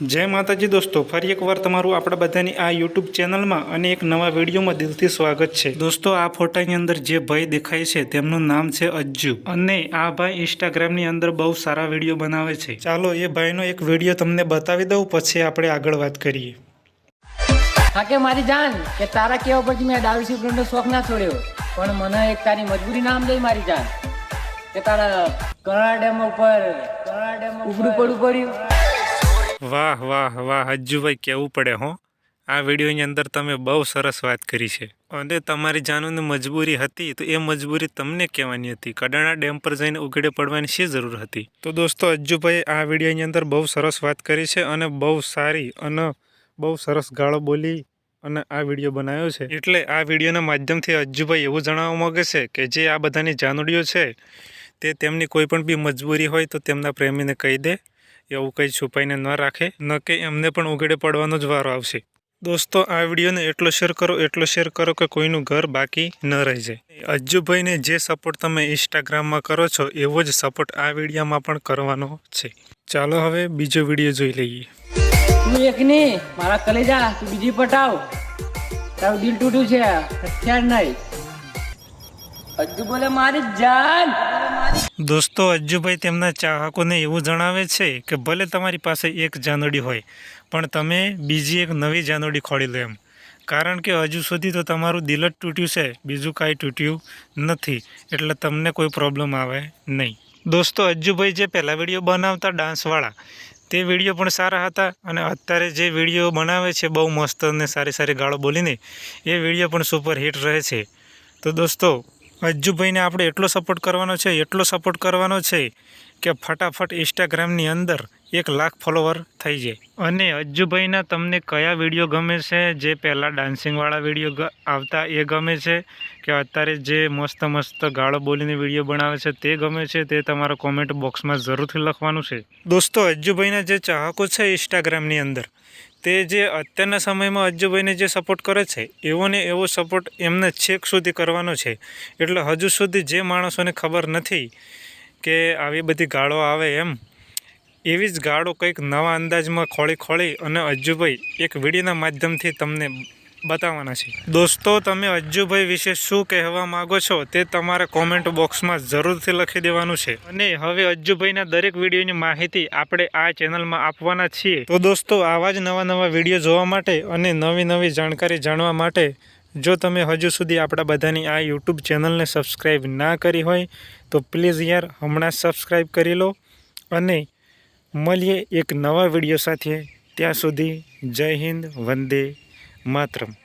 જય માતાજી દોસ્તો ફરી એકવાર તમારું આપણા બધાની આ યુટ્યુબ ચેનલમાં અને એક નવા વિડીયોમાં દિલથી સ્વાગત છે. દોસ્તો આ ફોટાની અંદર જે ભાઈ દેખાય છે તેમનું નામ છે અજ્જુ. અને આ ભાઈ ઇન્સ્ટાગ્રામની અંદર બહુ સારા વીડિયો બનાવે છે. ચાલો એ ભાઈનો એક વીડિયો તમને બતાવી દઉં પછી આપણે આગળ વાત કરીએ. હા કે મારી જાન કે તારા કેવા પછી મેં દારૂ સિગરેટનો શોખ ના છોડ્યો. પણ મને એક તારી મજબૂરી નામ દઈ મારી જાન. કે તારા કરાડા ડેમ ઉપર કરાડા ડેમ ઉઘડું પડ્યું. વાહ વાહ વાહ, અજ્જુભાઈ કહેવું પડે હો. આ વિડીયોની અંદર તમે બહુ સરસ વાત કરી છે. અને તમારી જાનુની મજબૂરી હતી તો એ મજબૂરી તમને કહેવાની હતી. કડાણા ડેમ પર જઈને ઉઘડે પડવાની શી જરૂર હતી? તો દોસ્તો, અજ્જુભાઈ, આ વિડીયોની અંદર બહુ સરસ વાત કરી છે અને બહુ સારી અને બહુ સરસ ગાળો બોલી અને આ વીડિયો બનાવ્યો છે. એટલે આ વિડીયોના માધ્યમથી અજ્જુભાઈ એવું જણાવવા માંગે છે કે જે આ બધાની જાનુડીઓ છે તે તેમની કોઈ પણ બી મજબૂરી હોય તો તેમના પ્રેમીને કહી દે. એવું કંઈ છુપાઈને ન રાખે, ન કે એમને પણ ઉઘડે પડવાનો જ વારો આવશે. દોસ્તો, આ વિડીયોને એટલો શેર કરો, એટલો શેર કરો કે કોઈનું ઘર બાકી ન રહી જાય. અજ્જુભાઈને જે સપોર્ટ તમે ઇન્સ્ટાગ્રામમાં કરો છો, એવો જ સપોર્ટ આ વિડીયોમાં પણ કરવાનો છે. ચાલો હવે બીજો વીડિયો જોઈ લઈએ. તું એક નહીં, મારા કલેજા, તું બીજી પટાવ. તારું દિલ તૂટ્યું છે, અત્યાર નહીં. દોસ્તો, અજ્જુભાઈ તેમના ચાહકોને એવું જણાવે છે કે ભલે તમારી પાસે એક જાનોડી હોય, પણ તમે બીજી એક નવી જાનોડી ખોળી લો એમ. કારણ કે હજુ સુધી તો તમારું દિલ જ તૂટ્યું છે, બીજું કાંઈ તૂટ્યું નથી, એટલે તમને કોઈ પ્રોબ્લેમ આવે નહીં. દોસ્તો, અજ્જુભાઈ જે પહેલાં વીડિયો બનાવતા ડાન્સવાળા, તે વીડિયો પણ સારા હતા અને અત્યારે જે વીડિયો બનાવે છે, બહુ મસ્ત અને સારી સારી ગાળો બોલીને, એ વીડિયો પણ સુપર હિટ રહે છે. તો દોસ્તો અજ્જુભાઈને આપણે એટલો સપોર્ટ કરવાનો છે, એટલો સપોર્ટ કરવાનો છે કે ફટાફટ ઇન્સ્ટાગ્રામની અંદર એક લાખ ફોલોવર થઈ જાય. અને અજ્જુભાઈના તમને કયા વીડિયો ગમે છે? જે પહેલાં ડાન્સિંગવાળા વીડિયો આવતા એ ગમે છે? કે અત્યારે જે મસ્ત મસ્ત ગાળો બોલીને વીડિયો બનાવે છે તે ગમે છે? તે તમારા કોમેન્ટ બોક્સમાં જરૂરથી લખવાનું છે. દોસ્તો, અજ્જુભાઈના જે ચાહકો છે ઇન્સ્ટાગ્રામની અંદર તે જે અત્યારના સમયમાં અજ્જુભાઈને જે સપોર્ટ કરે છે, એવો ને એવો સપોર્ટ એમને છેક સુધી કરવાનો છે. એટલે હજુ સુધી જે માણસોને ખબર નથી કે આવી બધી ગાળો આવે એમ, એવી જ ગાળો કંઈક નવા અંદાજમાં ખોળી ખોળી અને અજ્જુભાઈ એક વિડીયોના માધ્યમથી તમને બતાવવાના છે. દોસ્તો, તમે અજ્જુભાઈ વિશે શું કહેવા માગો છો તે તમારા કોમેન્ટ બોક્સમાં જરૂરથી લખી દેવાનું છે. અને હવે અજ્જુભાઈના દરેક વિડીયોની માહિતી આપણે આ ચેનલમાં આપવાના છીએ. તો દોસ્તો, આવા જ નવા નવા વીડિયો જોવા માટે અને નવી નવી જાણકારી જાણવા માટે જો તમે હજુ સુધી આપણા બધાની આ યુટ્યુબ ચેનલને સબસ્ક્રાઈબ ના કરી હોય, તો પ્લીઝ યાર હમણાં સબસ્ક્રાઈબ કરી લો અને મળીએ એક નવા વીડિયો સાથે. ત્યાં સુધી જય હિન્દ, વંદે метром.